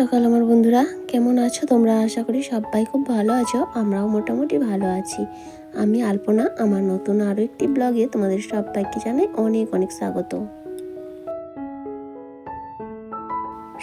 সকাল আমার বন্ধুরা। কেমন আছো তোমরা? আশা করি সবাই খুব ভালো আছো। আমরাও মোটামুটি ভালো আছি। আমি আলপনা। আমার নতুন আরও একটি ব্লগে তোমাদের সবাইকে জানাই অনেক অনেক স্বাগত।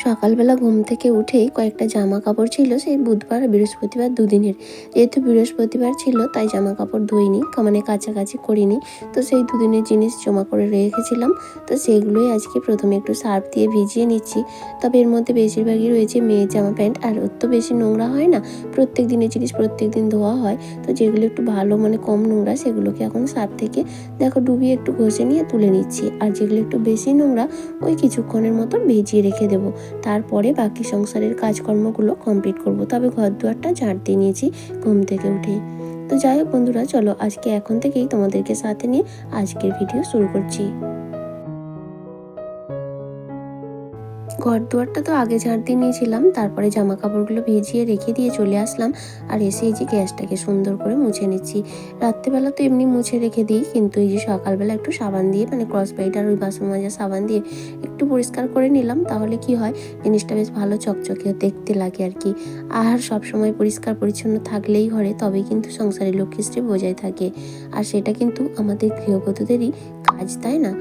সকালবেলা ঘুম থেকে উঠেই কয়েকটা জামা কাপড় ছিল, সেই বুধবার, বৃহস্পতিবার দুদিনের। যেহেতু বৃহস্পতিবার ছিল, তাই জামা কাপড় ধুইনি মানে কাছাকাছি করিনি। তো সেই দুদিনের জিনিস জমা করে রেখেছিলাম। তো সেগুলোই আজকে প্রথমে একটু সার্ফ দিয়ে ভিজিয়ে নিচ্ছি। তবে এর মধ্যে বেশিরভাগই রয়েছে মেয়ের জামা প্যান্ট, আর ওর তো বেশি নোংরা হয় না। প্রত্যেক দিনের জিনিস প্রত্যেক দিন ধোয়া হয়। তো যেগুলো একটু ভালো মানে কম নোংরা, সেগুলোকে এখন সার্ফ থেকে, দেখো ডুবিয়ে একটু ঘষে নিয়ে তুলে নিচ্ছি। আর যেগুলো একটু বেশি নোংরা, ওই কিছুক্ষণের মতো ভিজিয়ে রেখে দেবো। তারপরে বাকি সংসারের কাজকর্মগুলো কমপ্লিট করব। তবে ঘর দুয়ারটা ঝাড় দিয়ে নিয়েছি ঘুম থেকে উঠে তো যাই হোক বন্ধুরা, চলো আজকে এখন থেকেই তোমাদেরকে সাথে নিয়ে আজকের ভিডিও শুরু করছি। ঘর দুয়ারটা তো আগে ঝাড় দিয়ে নিয়েছিলাম, তারপরে জামা কাপড়গুলো ভিজিয়ে রেখে দিয়ে চলে আসলাম আর এসে এই যে গ্যাসটাকে সুন্দর করে মুছে নিচ্ছি। রাত্রেবেলা তো এমনি মুছে রেখে দিই, কিন্তু এই যে সকালবেলা একটু সাবান দিয়ে মানে ক্রস বাইট আর ওই বাসন মাজা সাবান দিয়ে একটু পরিষ্কার করে নিলাম, তাহলে কি হয়, জিনিসটা বেশ ভালো চকচকে দেখতে লাগে আর কি। আর সব সময় পরিষ্কার পরিচ্ছন্ন থাকলেই ঘরে, তবেই কিন্তু সংসারে লক্ষ্মীশ্রী বজায় থাকে। আর সেটা কিন্তু আমাদের গৃহবধূদেরই কাজ, তাই না?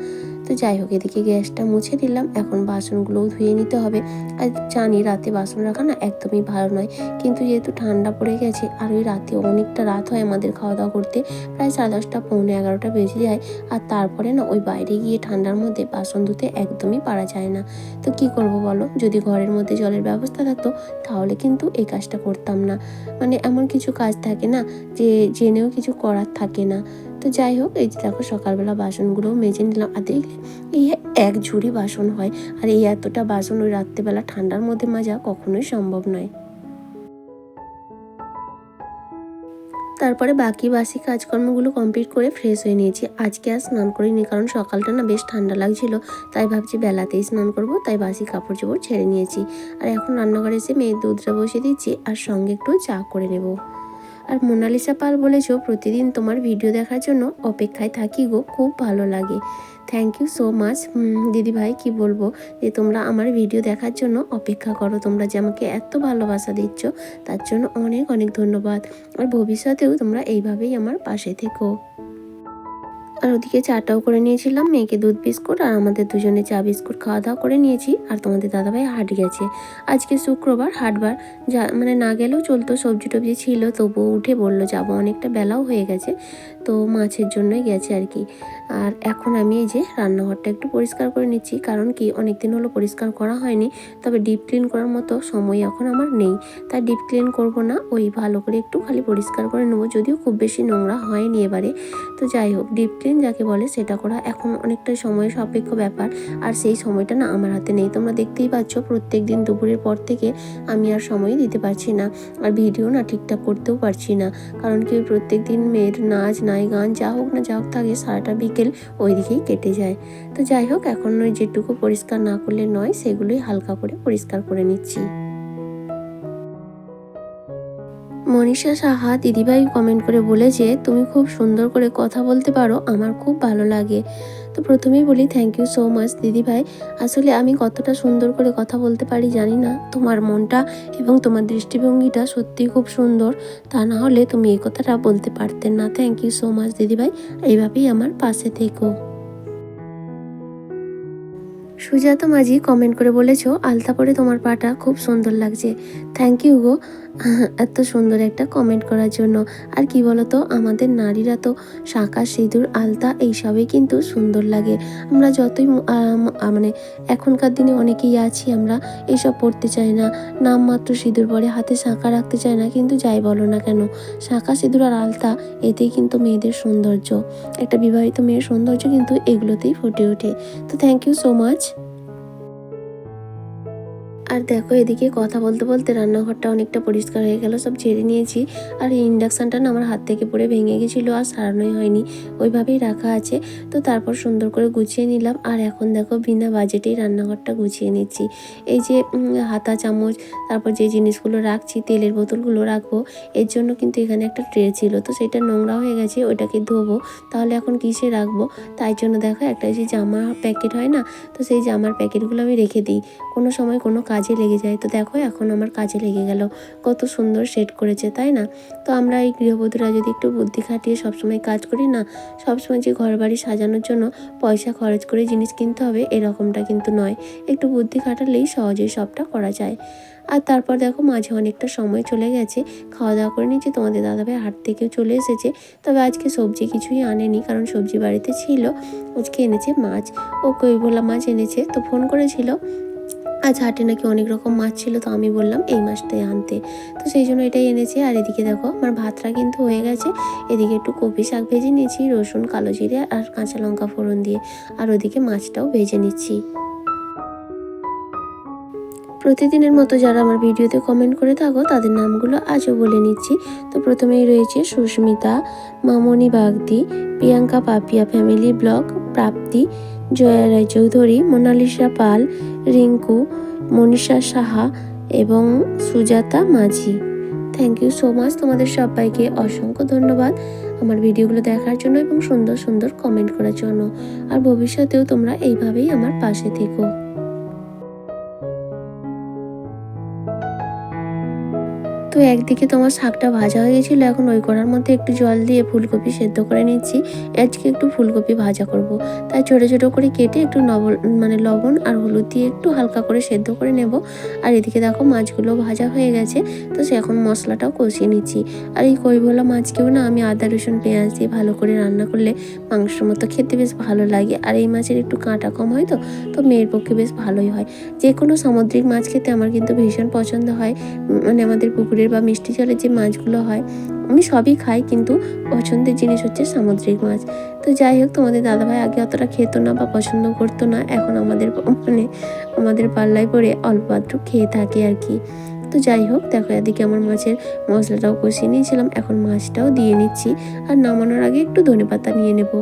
তো যাই হোক, এদিকে গ্যাসটা মুছে দিলাম। এখন বাসনগুলোও ধুয়ে নিতে হবে। আর জানি রাতে বাসন রাখা না একদমই ভালো নয়। কিন্তু যেহেতু ঠান্ডা পড়ে গেছে, আর ওই রাতে অনেকটা রাত হয় আমাদের খাওয়া দাওয়া করতে, প্রায় সাড়ে দশটা, পৌনে এগারোটা বেজে যায়। আর তারপরে না ওই বাইরে গিয়ে ঠান্ডার মধ্যে বাসন ধুতে একদমই পারা যায় না। তো কি করব বলো? যদি ঘরের মধ্যে জলের ব্যবস্থা থাকতো, তাহলে কিন্তু এই কাজটা করতাম না। মানে এমন কিছু কাজ থাকে না যে জেনেও কিছু করার থাকে না। তো যাই হোক, এই যে দেখো সকালবেলা বাসনগুলোও মেজে নিলাম। আর দেখলে এই এক ঝুড়ি বাসন হয়, আর এই এতটা বাসন ওই রাত্রেবেলা ঠান্ডার মধ্যে মাজা কখনোই সম্ভব নয়। তারপরে বাকি বাসি কাজকর্মগুলো কমপ্লিট করে ফ্রেশ হয়ে নিয়েছি। আজকে আর স্নান করিনি, কারণ সকালটা না বেশ ঠান্ডা লাগছিল, তাই ভাবছি বেলাতেই স্নান করব, তাই বাসি কাপড় চোপড় ছেড়ে নিয়েছি। আর এখন রান্নাঘরে এসে মেয়ের দুধটা বসিয়ে দিচ্ছি, আর সঙ্গে একটু চা করে নেব। আর মোনালিসা পাল বলেছ, প্রতিদিন তোমার ভিডিও দেখার জন্য অপেক্ষায় থাকি গো, খুব ভালো লাগে। থ্যাংক ইউ সো মাচ দিদি ভাই, কি বলব যে তোমরা আমার ভিডিও দেখার জন্য অপেক্ষা করো, তোমরা যে আমাকে এত ভালোবাসা দিচ্ছ, তার জন্য অনেক অনেক ধন্যবাদ। আর ভবিষ্যতেও তোমরা এইভাবেই আমার পাশে থেকো। আর ওদিকে চাটাও করে নিয়েছিলাম, মেয়েকে দুধ বিস্কুট আর আমাদের দুজনে চা বিস্কুট খাওয়া দাওয়া করে নিয়েছি। আর তোমাদের দাদাভাই হাট গেছে। আজকে শুক্রবার, হাটবার। যা মানে না গেলেও চলতো, সবজি টবজি ছিল, তবুও উঠে বলল, যাব। অনেকটা বেলাও হয়ে গেছে, তো মাছের জন্যই গেছে আর কি। আর এখন আমি এই যে রান্নাঘরটা একটু পরিষ্কার করে নিচ্ছি, কারণ কি অনেক দিন হলো পরিষ্কার করা হয়নি, তবে ডিপ ক্লিন করার মতো সময় এখন আমার নেই। তাই ডিপ ক্লিন করব না, ওই ভালো করে একটু খালি পরিষ্কার করে নেব, যদিও খুব বেশি নোংরা হয়নি এবারে। তো যাই হোক ডিপ ক্লিন যাকে বলে সেটা করা এখন অনেকটা সময় সাপেক্ষ ব্যাপার, আর সেই সময়টা না আমার হাতে নেই। তোমরা দেখতেই পাচ্ছ প্রত্যেক দিন দুপুরের পর থেকে আমি আর সময় দিতে পারছি না, আর ভিডিও না ঠিকঠাক করতেও পারছি না। কারণ কি প্রত্যেক দিন মেয়ের নাচ নাই গান যা হোক না যা হোক থাকে, সারাটা বিকেল ওই দিকেই কেটে যায়। তো যাই হোক, এখন ওই যেটুকু পরিষ্কার না করলে নয়, সেগুলোই হালকা করে পরিষ্কার করে নিচ্ছি। মনীষা সাহা দিদিভাই কমেন্ট করে বলেছে, তুমি খুব সুন্দর করে কথা বলতে পারো, আমার খুব ভালো লাগে। তো প্রথমেই বলি থ্যাংক ইউ সো মাচ দিদিভাই। আসলে আমি কতটা সুন্দর করে কথা বলতে পারি জানি না। তোমার মনটা এবং তোমার দৃষ্টিভঙ্গিটা সত্যিই খুব সুন্দর। তা না হলে তুমি এই কথাটা বলতে পারতেন না। থ্যাংক ইউ সো মাচ দিদিভাই। এইভাবেই আমার পাশে থেকো। সুজাতা মাঝি কমেন্ট করে বলেছ আলতা পরে তোমার পাটা খুব সুন্দর লাগছে। Thank you go. এত সুন্দর একটা কমেন্ট করার জন্য। আর কি বলতো, আমাদের নারীরা তো শাঁখা, সিঁদুর, আলতা এইসবই কিন্তু সুন্দর লাগে। আমরা যতই মানে এখনকার দিনে অনেকেই আছি, আমরা এইসব পড়তে চাই না। নামমাত্র সিঁদুর পরে হাতে শাঁখা রাখতে চায় না, কিন্তু যাই বলো না কেন, শাঁখা, সিঁদুর আর আলতা এতেই কিন্তু মেয়েদের সৌন্দর্য। একটা বিবাহিত মেয়ের সৌন্দর্য কিন্তু এগুলোতেই ফুটে ওঠে। তো থ্যাংক ইউ সো মাচ আর দেখো এদিকে কথা বলতে বলতে রান্নাঘরটা অনেকটা পরিষ্কার হয়ে গেল, সব ঝেড়ে নিয়েছি। আর এই ইন্ডাকশানটা না আমার হাত থেকে পড়ে ভেঙে গেছিল আর সারানোই হয়নি, ওইভাবেই রাখা আছে। তো তারপর সুন্দর করে গুছিয়ে নিলাম। আর এখন দেখো বিনা বাজেটেই রান্নাঘরটা গুছিয়ে নিচ্ছি। এই যে হাতা চামচ, তারপর যে জিনিসগুলো রাখছি, তেলের বোতলগুলো রাখব, এর জন্য কিন্তু এখানে একটা ট্রে ছিল। তো সেটা নোংরা হয়ে গেছে ওইটাকে ধোবো। তাহলে এখন কিসে রাখব? তাই জন্য দেখো একটা যে জামা প্যাকেট হয় না, তো সেই জামার প্যাকেটগুলো আমি রেখে দিই। কোনো সময় কোনো কাজ কাজে লেগে যায়। তো দেখো, এখন আমার কাজে লেগে গেল। কত সুন্দর সেট করেছে, তাই না? তো আমরা এই গৃহবধূরা যদি একটু বুদ্ধি খাটিয়ে সবসময় কাজ করি না, সবসময় যে ঘর বাড়ি সাজানোর জন্য পয়সা খরচ করে জিনিস কিনতে হবে, এরকমটা কিন্তু নয়। একটু বুদ্ধি খাটালেই সহজেই সবটা করা যায়। আর তারপর দেখো, মাঝে অনেকটা সময় চলে গেছে। খাওয়া দাওয়া করে নিয়েছি, তোমাদের দাদাভাই হাট থেকেও চলে এসেছে। তবে আজকে সবজি কিছুই আনেনি, কারণ সবজি বাড়িতে ছিল। আজকে এনেছে মাছ। ও কৈভোলা মাছ এনেছে। তো ফোন করেছিল আজ হাটে নাকি অনেক রকম মাছ ছিল, তো আমি বললাম এই মাছটাই আনতে। তো সেই জন্য এটাই এনেছি। আর এদিকে দেখো, আমার ভাতটা কিন্তু হয়ে গেছে। এদিকে একটু কপি শাক ভেজে নিয়েছি, রসুন, কালো জিরে আর কাঁচা লঙ্কা ফোড়ন দিয়ে। আর ওদিকে মাছটাও ভেজে নিচ্ছি। প্রতিদিনের মতো যারা আমার ভিডিওতে কমেন্ট করে থাকো, তাদের নামগুলো আজও বলে নিচ্ছি। তো প্রথমেই রয়েছে সুস্মিতা, মামনি বাগদি, প্রিয়াঙ্কা পাপিয়া ফ্যামিলি ব্লগ প্রাপ্তি জয়া রায় চৌধুরী, মোনালিসা পাল, রিঙ্কু, মনীষা সাহা এবং সুজাতা মাঝি। থ্যাংক ইউ সো মাচ তোমাদের সবাইকে অসংখ্য ধন্যবাদ আমার ভিডিওগুলো দেখার জন্য এবং সুন্দর সুন্দর কমেন্ট করার জন্য। আর ভবিষ্যতেও তোমরা এইভাবেই আমার পাশে থেকো। তো একদিকে তোমার শাকটা ভাজা হয়ে গেছিল, এখন ওই কড়ার মধ্যে একটু জল দিয়ে ফুলকপি সেদ্ধ করে নিচ্ছি। আজকে একটু ফুলকপি ভাজা করব। তাই ছোটো ছোটো করে কেটে একটু নবল মানে লবণ আর হলুদ দিয়ে একটু হালকা করে সেদ্ধ করে নেব। আর এদিকে দেখো মাছগুলো ভাজা হয়ে গেছে, তো সে এখন মশলাটাও কষিয়ে নিচ্ছি। আর এই কৈভোলা মাছকেও না আমি আদা, রসুন, পেঁয়াজ দিয়ে ভালো করে রান্না করলে মাংসের মতো খেতে বেশ ভালো লাগে। আর এই মাছের একটু কাঁটা কম হয় তো তো মেয়ের পক্ষে বেশ ভালোই হয়। যে কোনো সামুদ্রিক মাছ খেতে আমার কিন্তু ভীষণ পছন্দ হয়। মানে আমাদের পুকুরের বা মিষ্টি জলের যে মাছগুলো হয়, আমি সবই খাই কিন্তু পছন্দের জিনিস হচ্ছে সামুদ্রিক মাছ। তো যাই হোক, তোমাদের দাদাভাই আগে অতটা খেত না বা পছন্দ করতো না, এখন আমাদের মানে আমাদের পাল্লায় পড়ে অল্প আধটু খেয়ে থাকে আর কি। তো যাই হোক, দেখো এদিকে আমার মাছের মশলাটাও কষিয়ে নিয়েছিলাম, এখন মাছটাও দিয়ে নিচ্ছি, আর নামানোর আগে একটু ধনেপাতা নিয়ে নেব।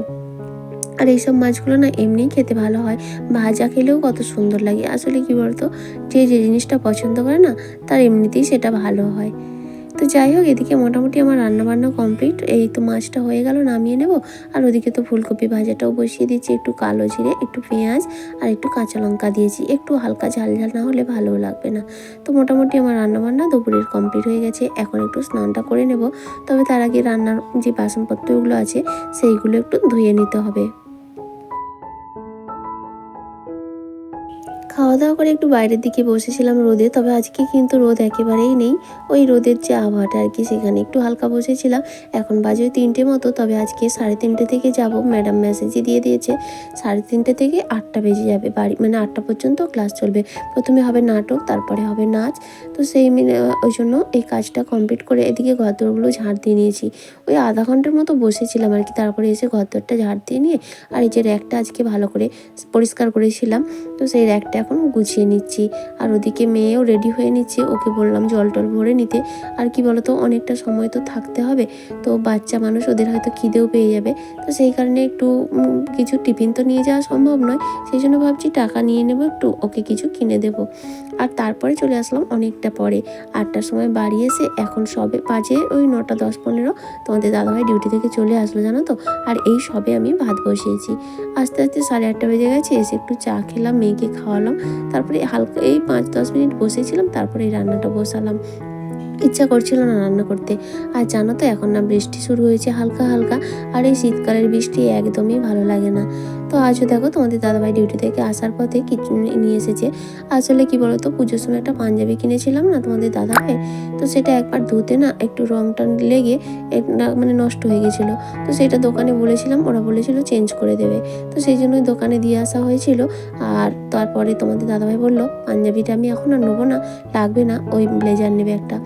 আর এইসব মাছগুলো না এমনিই খেতে ভালো হয়। ভাজা খেলেও কত সুন্দর লাগে। আসলে কি বলতো, যে যে জিনিসটা পছন্দ করে না, তার এমনিতেই সেটা ভালো হয়। তো যাই হোক, এদিকে মোটামুটি আমার রান্নাবান্না কমপ্লিট। এই তো মাছটা হয়ে গেল, নামিয়ে নেব। আর ওদিকে তো ফুলকপি ভাজাটাও বসিয়ে দিয়েছি। একটু কালো জিরে, একটু পেঁয়াজ আর একটু কাঁচা লঙ্কা দিয়েছি। একটু হালকা ঝাল ঝাল না হলে ভালোও লাগবে না। তো মোটামুটি আমার রান্নাবান্না দুপুরের কমপ্লিট হয়ে গেছে। এখন একটু স্নানটা করে নেব। তবে তার আগে রান্নার যে বাসনপত্রগুলো আছে, সেইগুলো একটু ধুয়ে নিতে হবে। খাওয়া দাওয়া করে একটু বাইরের দিকে বসেছিলাম রোদে, তবে আজকে কিন্তু রোদ একেবারেই নেই। ওই রোদের যে আবহাওয়াটা আর কি, সেখানে একটু হালকা বসেছিলাম। এখন বাজে তিনটে মতো, তবে আজকে সাড়ে তিনটে থেকে যাব, ম্যাডাম মেসেজই দিয়ে দিয়েছে। সাড়ে তিনটে থেকে আটটা বেজে যাবে, বাড়ি মানে আটটা পর্যন্ত ক্লাস চলবে। প্রথমে হবে নাটক, তারপরে হবে নাচ। তো সেই মিলে, ওই জন্য এই কাজটা কমপ্লিট করে এদিকে ঘরদোরগুলো ঝাড় দিয়ে নিয়েছি। ওই আধা ঘণ্টার মতো বসেছিলাম আর কি, তারপরে এসে ঘরদোরটা ঝাড় দিয়ে নিয়ে, আর এই যে র্যাকটা আজকে ভালো করে পরিষ্কার করেছিলাম। তো সেই র্যাকটা এখন গুছিয়ে নিচ্ছি। আর ওদিকে মেয়েও রেডি হয়ে নিচ্ছে। ওকে বললাম, জল টল ভরে নিতে। আর কি বলতো, অনেকটা সময় তো থাকতে হবে। তো বাচ্চা মানুষ, ওদের হয়তো খিদেও পেয়ে যাবে। তো সেই কারণে একটু কিছু টিফিন তো নিয়ে যাওয়া সম্ভব নয়। সেই জন্য ভাবছি টাকা নিয়ে নেব একটু, ওকে কিছু কিনে দেবো। আর তারপরে চলে আসলাম অনেকটা পরে। আটটার সময় বাড়ি এসে এখন সবে বাজে ওই নটা দশ পনেরো। তোমাদের দাদাভাই ডিউটি থেকে চলে আসলো, জানো তো? আর এই সবে আমি ভাত বসিয়েছি। আস্তে আস্তে সাড়ে আটটা বেজে গেছে, এসে একটু চা খেলাম, মেয়েকে খাওয়ালাম। তারপরে হালকা এই পাঁচ দশ মিনিট বসেছিলাম, তারপরে এই রান্নাটা বসালাম। ইচ্ছা করছিল না রান্না করতে। আর জানো তো, এখন না বৃষ্টি শুরু হয়েছে হালকা হালকা, আর এই শীতকালের বৃষ্টি একদমই ভালো লাগে না। তো আজও দেখো তোমাদের দাদাভাই ডিউটি থেকে আসার পথে কিছু নিয়ে এসেছে। আসলে কি বলতো, পুজোর সময় একটা পাঞ্জাবি কিনেছিলাম না তোমাদের দাদাভাই? তো সেটা একবার ধুতে না একটু রংটা লেগে মানে নষ্ট হয়ে গেছিল। তো সেটা দোকানে বলেছিলাম, ওরা বলেছিল চেঞ্জ করে দেবে। তো সেই জন্যই দোকানে দিয়ে আসা হয়েছিল। আর তারপরে তোমাদের দাদাভাই বলল, পাঞ্জাবিটা আমি এখন আর নেব না, লাগবে না, ওই ব্লেজার নেবে একটা।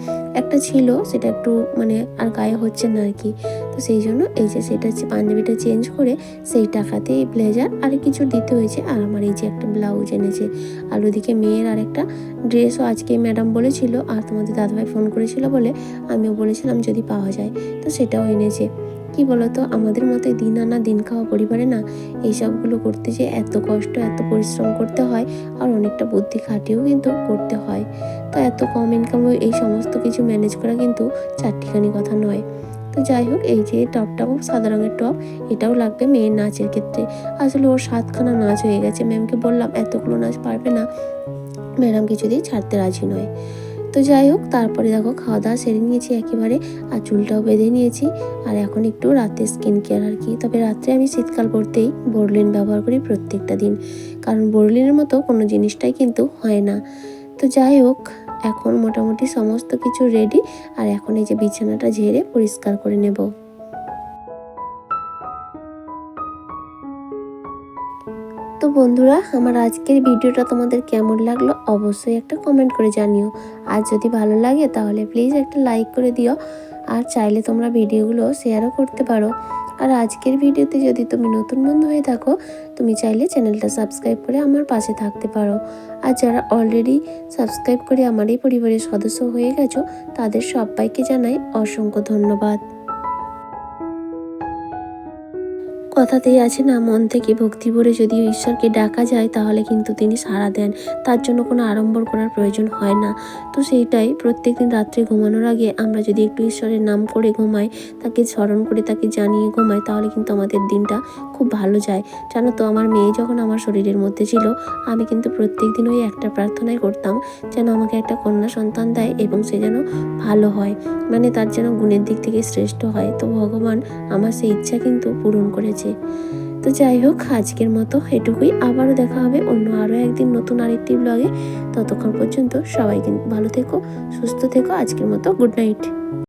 একটা ছিল, সেটা একটু মানে আর গায়ে হচ্ছে না আর কি। সেই জন্য এই যে সেটা পাঞ্জাবিটা চেঞ্জ করে সেই টাকাতে এই ব্লেজার আর কিছু দিতে হয়েছে। আর আমার এই যে একটা ব্লাউজ এনেছে। আর ওদিকে মেয়ের আর একটা ড্রেসও আজকে ম্যাডাম বলেছিল আর তোমাদের দাদাভাই ফোন করেছিল বলে আমিও বলেছিলাম যদি পাওয়া যায়। তো সেটাও এনেছে। কি বলতো, আমাদের মতো দিন আনা দিন খাওয়া পরিবারে না এইসবগুলো করতে যে এত কষ্ট, এত পরিশ্রম করতে হয় আর অনেকটা বুদ্ধি খাটিয়েও কিন্তু করতে হয়। তো এত কম ইনকামে এই সমস্ত কিছু ম্যানেজ করা কিন্তু চারটিখানি কথা নয়। তো যাই হোক, এই যে টপটাও সাদা রঙের টপ, এটাও লাগবে মেয়ের নাচের ক্ষেত্রে। আসলে ওর সাতখানা নাচ হয়ে গেছে। ম্যামকে বললাম, এতগুলো নাচ পারবে না। ম্যাডাম কিছুতেই ছাড়তে রাজি নয়। তো যাই হোক, তারপরে দেখো খাওয়া দাওয়া সেরে নিয়েছি একেবারে, আর চুলটাও বেঁধে নিয়েছি। আর এখন একটু রাতে স্কিন কেয়ার আর কি। তবে রাত্রে আমি শীতকাল পড়তেই বোরলিন ব্যবহার করি প্রত্যেকটা দিন। কারণ বোরলিনের মতো কোনো জিনিসটাই কিন্তু হয় না। তো যাই হোক এখন মোটামুটি সমস্ত কিছু রেডি আর এখন এই যে বিছানাটা ঝেড়ে পরিষ্কার করে নেব। তো বন্ধুরা, আমার আজকের ভিডিওটা তোমাদের কেমন লাগল অবশ্যই একটা কমেন্ট করে জানিও। আর যদি ভালো লাগে তাহলে প্লিজ একটা লাইক করে দিও। আর চাইলে তোমরা ভিডিওগুলো শেয়ারও করতে পারো। আর আজকের ভিডিওতে যদি তুমি নতুন বন্ধু হয়ে থাকো, তুমি চাইলে চ্যানেলটা সাবস্ক্রাইব করে আমার পাশে থাকতে পারো। আর যারা অলরেডি সাবস্ক্রাইব করে আমার এই পরিবারের সদস্য হয়ে গেছো, তাদের সবাইকে জানাই অসংখ্য ধন্যবাদ। কথাতেই আছে না, মন থেকে ভক্তি ভরে যদি ঈশ্বরকে ডাকা যায়, তাহলে কিন্তু তিনি সাড়া দেন। তার জন্য কোনো আড়ম্বর করার প্রয়োজন হয় না। তো সেইটাই, প্রত্যেকদিন রাত্রে ঘুমানোর আগে আমরা যদি একটু ঈশ্বরের নাম করে ঘুমাই, তাকে স্মরণ করে তাকে জানিয়ে ঘুমাই, তাহলে কিন্তু আমাদের দিনটা খুব ভালো যায়। জানো তো, আমার মেয়ে যখন আমার শরীরের মধ্যে ছিল, আমি কিন্তু প্রত্যেক দিন ওই একটা প্রার্থনাই করতাম, যেন আমাকে একটা কন্যা সন্তান দেয় এবং সে যেন ভালো হয়। মানে তার যেন গুণের দিক থেকে শ্রেষ্ঠ হয়। তো ভগবান আমার সেই ইচ্ছা কিন্তু পূরণ করেছে। তো যাই হোক আজকের মতো এটুকুই। আবারও দেখা হবে অন্য আরও একদিন নতুন আরেকটি ব্লগে ততক্ষণ পর্যন্ত সবাই ভালো থেকো, সুস্থ থেকো। আজকের মতো গুড নাইট।